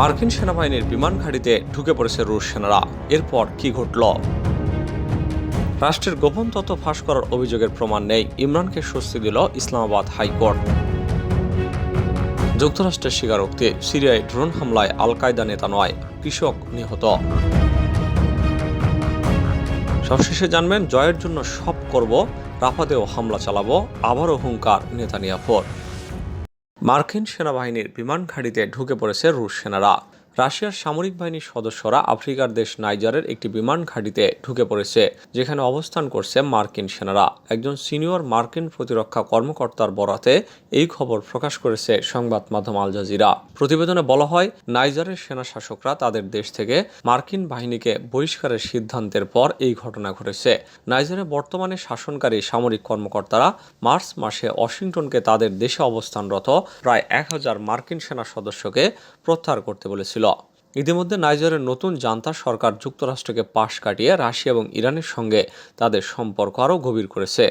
মার্কিন সেনাবাহিনীর বিমান ঘাঁটিতে ঢুকে পড়েছে রুশ সেনারা। এরপর কি ঘটল? রাষ্ট্রের গোপন তথ্য ফাঁস করার অভিযোগের প্রমাণ নেই। ইমরানকে স্বস্তি দিল ইসলামাবাদ হাইকোর্ট। যুক্তরাষ্ট্রের স্বীকারোক্তি, সিরিয়ায় ড্রোন হামলায় আল কায়দা নেতা নয়, কৃষক নিহত। সবশেষে জানবেন, জয়ের জন্য সব করব, রাফাতেও হামলা চালাবো, আবারও হুঙ্কার নেতানিয়াফোর মার্কিন সেনাবাহিনীর বিমান ঘাঁটিতে ঢুকে পড়েছে রুশ সেনারা। রাশিয়ার সামরিক বাহিনীর সদস্যরা আফ্রিকার দেশ নাইজারের একটি বিমান ঘাঁটিতে ঢুকে পড়েছে, যেখানে অবস্থান করছে মার্কিন সেনারা। একজন সিনিয়র মার্কিন প্রতিরক্ষা কর্মকর্তার বরাতে এই খবর প্রকাশ করেছে সংবাদ মাধ্যম আল জাজিরা। প্রতিবেদনে বলা হয়, নাইজারের সেনা শাসকরা তাদের দেশ থেকে মার্কিন বাহিনীকে বহিষ্কারের সিদ্ধান্তের পর এই ঘটনা ঘটেছে। নাইজারে বর্তমানে শাসনকারী সামরিক কর্মকর্তারা মার্চ মাসে ওয়াশিংটনকে তাদের দেশে অবস্থানরত প্রায় এক হাজার মার্কিন সেনা সদস্যকে প্রত্যাহার করতে বলেছিল। ইতিমধ্যে নাইজারের নতুন জান্তা সরকার যুক্তরাষ্ট্রকে পাশ কাটিয়ে রাশিয়া এবং ইরানের সঙ্গে তাদের সম্পর্ক আরও গভীর করেছে।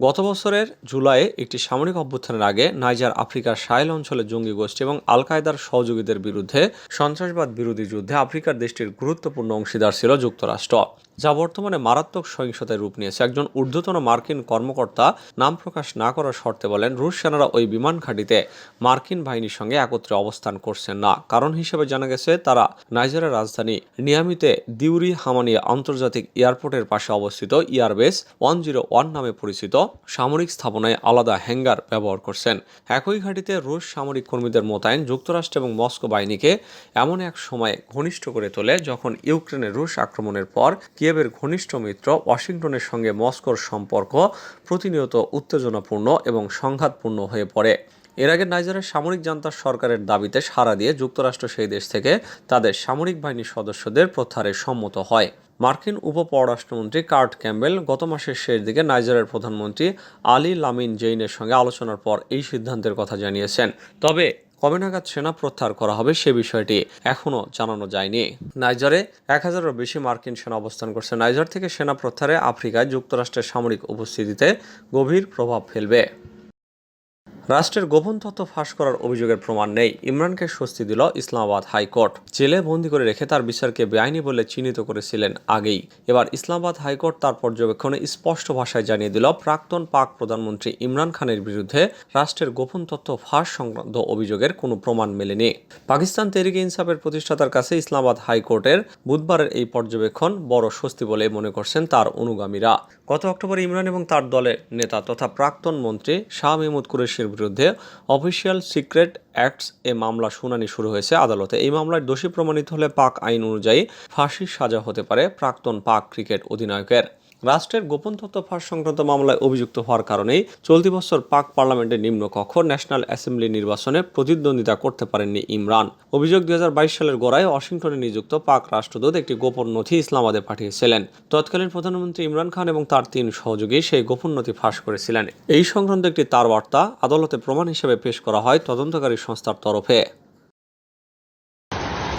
গত বছরের জুলাইয়ে একটি সামরিক অভ্যুত্থানের আগে নাইজার আফ্রিকার সাহেল অঞ্চলে জঙ্গি গোষ্ঠী এবং আল কায়দার সহযোগীদের বিরুদ্ধে সন্ত্রাসবাদ বিরোধী যুদ্ধে আফ্রিকার দেশটির গুরুত্বপূর্ণ অংশীদার ছিল যুক্তরাষ্ট্র। যা বর্তমানে মারাত্মক সহিংসতায় রূপ নিয়েছে। একজন ঊর্ধ্বতন মার্কিন কর্মকর্তা নাম প্রকাশ না করার শর্তে বলেন, রুশ সেনারা ওই বিমান ঘাঁটিতে মার্কিন বাহিনীর সঙ্গে একত্রে অবস্থান করছেন না। কারণ হিসেবে জানা গেছে, তারা নাইজারের রাজধানী নিয়ামিতে দিউরি হামানিয়া আন্তর্জাতিক এয়ারপোর্টের পাশে অবস্থিত এয়ারবেস ওয়ান জিরো ওয়ান নামে পরিচিত সামরিক স্থাপনায় আলাদা হ্যাঙ্গার ব্যবহার করছেন। একই ঘাঁটিতে রুশ সামরিক কর্মীদের মোতায়েন যুক্তরাষ্ট্র এবং মস্কো বাহিনীকে এমন এক সময় ঘনিষ্ঠ করে তোলে যখন ইউক্রেনের রুশ আক্রমণের পর কিয়েভের ঘনিষ্ঠ মিত্র ওয়াশিংটনের সঙ্গে মস্কোর সম্পর্ক প্রতিনিয়ত উত্তেজনাপূর্ণ এবং সংঘাতপূর্ণ হয়ে পড়ে। এর আগে নাইজারের সামরিক জান্তার সরকারের দাবিতে সাড়া দিয়ে যুক্তরাষ্ট্র সেই দেশ থেকে তাদের সামরিক বাহিনীর সদস্যদের প্রত্যাহারে সম্মত হয়। মার্কিন উপপররাষ্ট্রমন্ত্রী কার্ট ক্যাম্বেল গত মাসের শেষ দিকে নাইজারের প্রধানমন্ত্রী আলী লামিন জেইনের সঙ্গে আলোচনার পর এই সিদ্ধান্তের কথা জানিয়েছেন। তবে কবে নাগাদ সেনা প্রত্যাহার করা হবে সে বিষয়টি এখনও জানানো যায়নি। নাইজারে এক হাজারেরও বেশি মার্কিন সেনা অবস্থান করছে। নাইজার থেকে সেনা প্রত্যাহারে আফ্রিকায় যুক্তরাষ্ট্রের সামরিক উপস্থিতিতে গভীর প্রভাব ফেলবে। রাষ্ট্রের গোপন তথ্য ফাঁস করার অভিযোগের প্রমাণ নেই। ইমরানকে স্বস্তি দিল ইসলামাবাদ হাইকোর্ট। জেলে বন্দি করে রেখে তার বিচারকে বেআইনি বলে চিহ্নিত করেছিলেন আগেই। এবার ইসলামাবাদ হাইকোর্ট তার পর্যবেক্ষণে স্পষ্ট ভাষায় জানিয়ে দিল, প্রাক্তন পাক প্রধানমন্ত্রী ইমরান খানের বিরুদ্ধে রাষ্ট্রের গোপন তথ্য ফাঁস সংক্রান্ত অভিযোগের কোনো প্রমাণ মেলেনি। পাকিস্তান তেরিকে ইনসাফের প্রতিষ্ঠাতার কাছে ইসলামাবাদ হাইকোর্টের বুধবারের এই পর্যবেক্ষণ বড় স্বস্তি বলে মনে করছেন তার অনুগামীরা। গত অক্টোবরে ইমরান এবং তার দলের নেতা তথা প্রাক্তন মন্ত্রী শাহ মেহমুদ কুরেশির বিরুদ্ধে অফিসিয়াল সিক্রেট অ্যাক্টস এ মামলা শুনানি শুরু হয়েছে আদালতে। এই মামলায় দোষী প্রমাণিত হলে পাক আইন অনুযায়ী ফাঁসির সাজা হতে পারে প্রাক্তন পাক ক্রিকেট অধিনায়কের। রাষ্ট্রের গোপন তথ্য ফাঁস সংক্রান্ত মামলায় অভিযুক্ত হওয়ার কারণেই চলতি বছর পাক পার্লামেন্টের নিম্নকক্ষ ন্যাশনাল অ্যাসেম্বলি নির্বাচনে প্রতিদ্বন্দ্বিতা করতে পারেননি ইমরান। অভিযোগ দুই হাজার বাইশ সালের গোড়ায় ওয়াশিংটনে নিযুক্ত পাক রাষ্ট্রদূত একটি গোপন নথি ইসলামাবাদে পাঠিয়েছিলেন। তৎকালীন প্রধানমন্ত্রী ইমরান খান এবং তার তিন সহযোগী সেই গোপন নথি ফাঁস করেছিলেন। এই সংক্রান্ত একটি তার বার্তা আদালতে প্রমাণ হিসেবে পেশ করা হয় তদন্তকারী সংস্থার তরফে।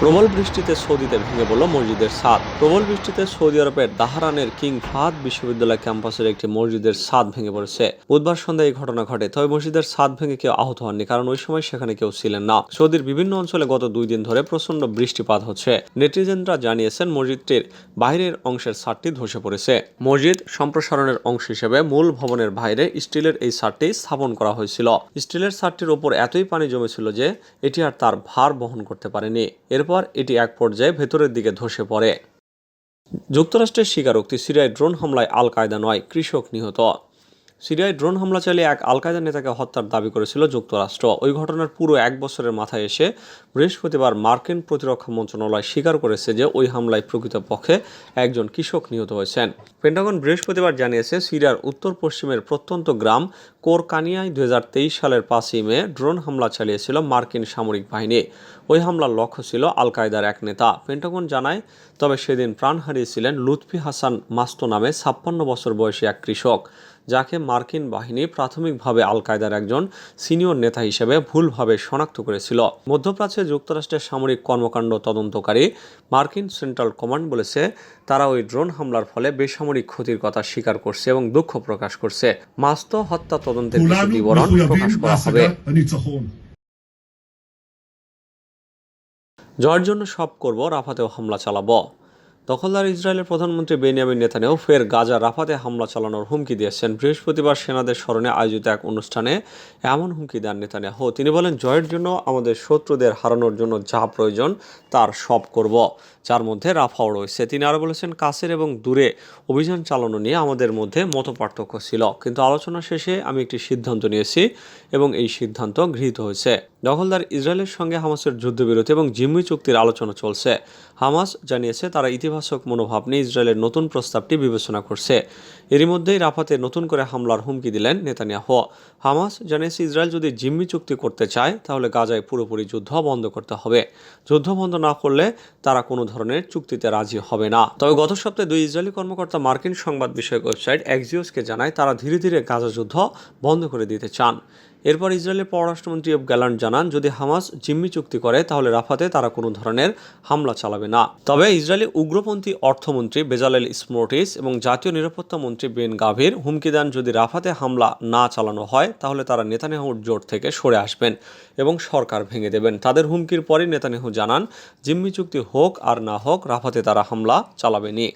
প্রবল বৃষ্টিতে সৌদিতে ভেঙে পড়ল মসজিদের ছাদ। প্রবল বৃষ্টিতে সৌদি আরবের দাহারানের কিং ফাহাদ বিশ্ববিদ্যালয় ক্যাম্পাসের একটি মসজিদের ছাদ ভেঙে পড়েছে। বুধবার সন্ধ্যায় এই ঘটনা ঘটে, তবে মসজিদের ছাদ ভেঙে কেউ আহত হননি, কারণ ওই সময় সেখানে কেউ ছিলেন না। সৌদির বিভিন্ন অঞ্চলে গত দুই দিন ধরে প্রচণ্ড বৃষ্টিপাত হচ্ছে। নেটিজেনরা জানিয়েছেন মসজিদটির বাইরের অংশের ছাদটি ধসে পড়েছে। মসজিদ সম্প্রসারণের অংশ হিসেবে মূল ভবনের বাইরে স্টিলের এই ছাদটি স্থাপন করা হয়েছিল। স্টিলের ছাদটির ওপর এতই পানি জমেছিল যে এটি আর তার ভার বহন করতে পারেনি। এরপর এটি এক পর্যায়ে ভেতরের দিকে ধসে পড়ে। যুক্তরাষ্ট্রের স্বীকারোক্তি, সিরিয়ায় ড্রোন হামলায় আল কায়দা নয়, কৃষক নিহত। সিরিয়ায় ড্রোন হামলা চালিয়ে এক আল কায়দা নেতাকে হত্যার দাবি করেছিল যুক্তরাষ্ট্র। ওই ঘটনার পুরো এক বছরের মাথায় এসে বৃহস্পতিবার মার্কিন প্রতিরক্ষা মন্ত্রণালয় স্বীকার করেছে যে ওই হামলায় প্রকৃতপক্ষে একজন কৃষক নিহত হয়েছেন। পেন্টাগন বৃহস্পতিবার জানিয়েছে, সিরিয়ার উত্তর পশ্চিমের প্রত্যন্ত গ্রাম কোরকানিয়ায় দুই হাজার তেইশ সালের পাঁচই মে ড্রোন হামলা চালিয়েছিল মার্কিন সামরিক বাহিনী। ওই হামলার লক্ষ্য ছিল আল কায়দার এক নেতা। পেন্টাগন জানায়, তবে সেদিন প্রাণ হারিয়েছিলেন লুৎফি হাসান মাস্তো নামে ছাপ্পান্ন বছর বয়সী এক কৃষক। যাকে মার্কিন বাহিনী প্রাথমিকভাবে আল কায়দার একজন সিনিয়র নেতা হিসেবে ভুলভাবে শনাক্ত করেছিল। মধ্যপ্রাচ্যে যুক্তরাষ্ট্রের সামরিক কর্মকাণ্ড তদন্তকারী মার্কিন সেন্ট্রাল কমান্ড বলেছে তারা ওই ড্রোন হামলার ফলে বেসামরিক ক্ষতির কথা স্বীকার করছে এবং দুঃখ প্রকাশ করছে। মাস্ত হত্যা তদন্তের বিবরণ প্রকাশ করা হবে। জয়ের জন্য সব করব রাফাতেও হামলা চালাবো। দখলদার ইসরায়েলের প্রধানমন্ত্রী বেনিয়ামিন নেতানিয়াহু ফের গাজা রাফাতে হামলা চালানোর হুমকি দিয়েছেন। বৃহস্পতিবার সেনাদের স্মরণে আয়োজিত এক অনুষ্ঠানে এমন হুমকি দেন নেতানিয়াহু। তিনি বলেন, জয়ের জন্য আমাদের শত্রুদের হারানোর জন্য যা প্রয়োজন, তার সব করব, যার মধ্যে রাফাও রয়েছে। তিনি আরও বলেছেন, কাছের এবং দূরে অভিযান চালানো নিয়ে আমাদের মধ্যে মতপার্থক্য ছিল। কিন্তু আলোচনা শেষে আমি একটি সিদ্ধান্ত নিয়েছি এবং এই সিদ্ধান্ত গৃহীত হয়েছে। দখলদার ইসরায়েলের সঙ্গে হামাসের যুদ্ধবিরতি এবং জিম্মি চুক্তির আলোচনা চলছে। হামাস জানিয়েছে, তারা ইতিবাচক মনোভাব নিয়ে ইসরায়েলের নতুন প্রস্তাবটি বিবেচনা করছে। এরই মধ্যেই রাফাতে নতুন করে হামলার হুমকি দিলেন নেতানিয়াহু। হামাস জানিয়েছে, ইসরায়েল যদি জিম্মি চুক্তি করতে চায়, তাহলে গাজায় পুরোপুরি যুদ্ধ বন্ধ করতে হবে। যুদ্ধ বন্ধ না করলে তারা কোনো ধরনের চুক্তিতে রাজি হবে না। তবে গত সপ্তাহে দুই ইসরায়েলি কর্মকর্তা মার্কিন সংবাদ বিষয়ক ওয়েবসাইট এক্সিওসকে জানায়, তারা ধীরে ধীরে গাজা যুদ্ধ বন্ধ করে দিতে চান। এরপর ইসরায়েলের পররাষ্ট্রমন্ত্রী এফ গ্যালান্ট জানান, যদি হামাস জিম্মি চুক্তি করে, তাহলে রাফাতে তারা কোনো ধরনের হামলা চালাবে না। তবে ইসরায়েলি উগ্রপন্থী অর্থমন্ত্রী বেজালেল স্মোর্টিস এবং জাতীয় নিরাপত্তা মন্ত্রী বেন গাভির হুমকি দেন, যদি রাফাতে হামলা না চালানো হয়, তাহলে তারা নেতানিয়াহুর জোট থেকে সরে আসবেন এবং সরকার ভেঙে দেবেন। তাদের হুমকির পরই নেতানিয়াহু জানান, জিম্মি চুক্তি হোক আর না হোক, রাফাতে তারা হামলা চালাবেনি।